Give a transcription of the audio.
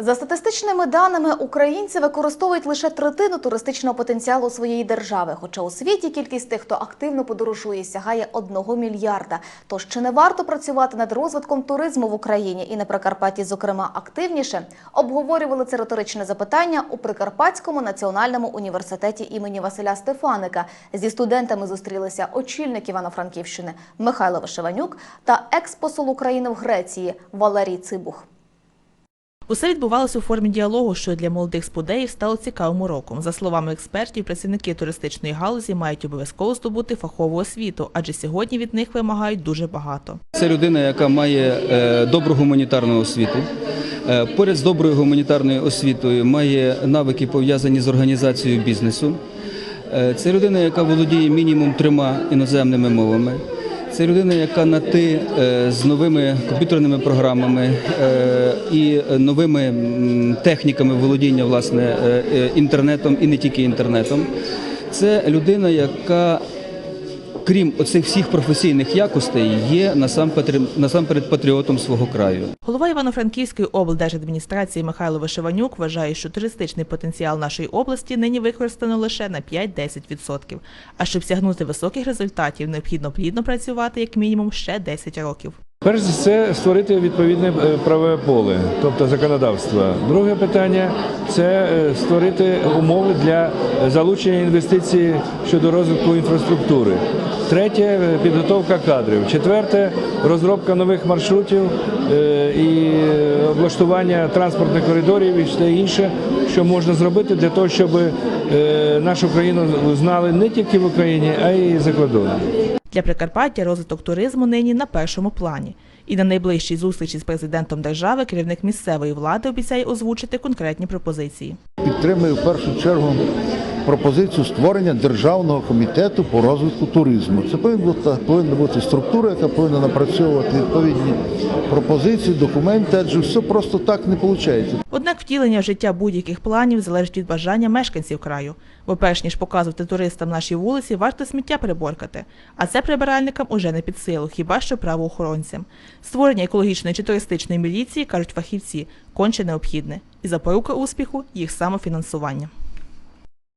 За статистичними даними, українці використовують лише третину туристичного потенціалу своєї держави. Хоча у світі кількість тих, хто активно подорожує, сягає одного мільярда. Тож чи не варто працювати над розвитком туризму в Україні і на Прикарпатті, зокрема, активніше? Обговорювали це риторичне запитання у Прикарпатському національному університеті імені Василя Стефаника. Зі студентами зустрілися очільник Івано-Франківщини Михайло Вишиванюк та експосол України в Греції Валерій Цибух. Усе відбувалося у формі діалогу, що для молодих спудеїв стало цікавим уроком. За словами експертів, працівники туристичної галузі мають обов'язково здобути фахову освіту, адже сьогодні від них вимагають дуже багато. Це людина, яка має е, добру гуманітарну освіту. Е, Поряд з доброю гуманітарною освітою має навики пов'язані з організацією бізнесу. Е, Це людина, яка володіє мінімум трьома іноземними мовами. Це людина, яка на ти е, з новими комп'ютерними програмами е, і новими техніками володіння власне е, інтернетом і не тільки інтернетом. Це людина, яка крім оцих всіх професійних якостей, є насамперед, патріотом свого краю. Голова Івано-Франківської облдержадміністрації Михайло Вишиванюк вважає, що туристичний потенціал нашої області нині використано лише на 5-10%. А щоб сягнути високих результатів, необхідно плідно працювати як мінімум ще 10 років. Перш за все створити відповідне е, правове поле, тобто законодавство. Друге питання це е, створити умови для залучення інвестицій щодо розвитку інфраструктури. Третє е, підготовка кадрів. Четверте розробка нових маршрутів і облаштування транспортних коридорів і все інше, що можна зробити для того, щоб нашу країну знали не тільки в Україні, а й за кордоном. Для Прикарпаття розвиток туризму нині на першому плані. І на найближчій зустрічі з президентом держави керівник місцевої влади обіцяє озвучити конкретні пропозиції. Підтримую в першу чергу пропозицію створення державного комітету по розвитку туризму. Це повинна бути, структура, яка повинна напрацьовувати відповідні пропозиції, документи, адже все просто так не виходить. Однак втілення в життя будь-яких планів залежить від бажання мешканців краю. Бо перш ніж показувати туристам наші вулиці, варто сміття приборкати. А це прибиральникам уже не під силу, хіба що правоохоронцям. Створення екологічної чи туристичної міліції, кажуть фахівці, конче необхідне. І запорука успіху їх самофінансування.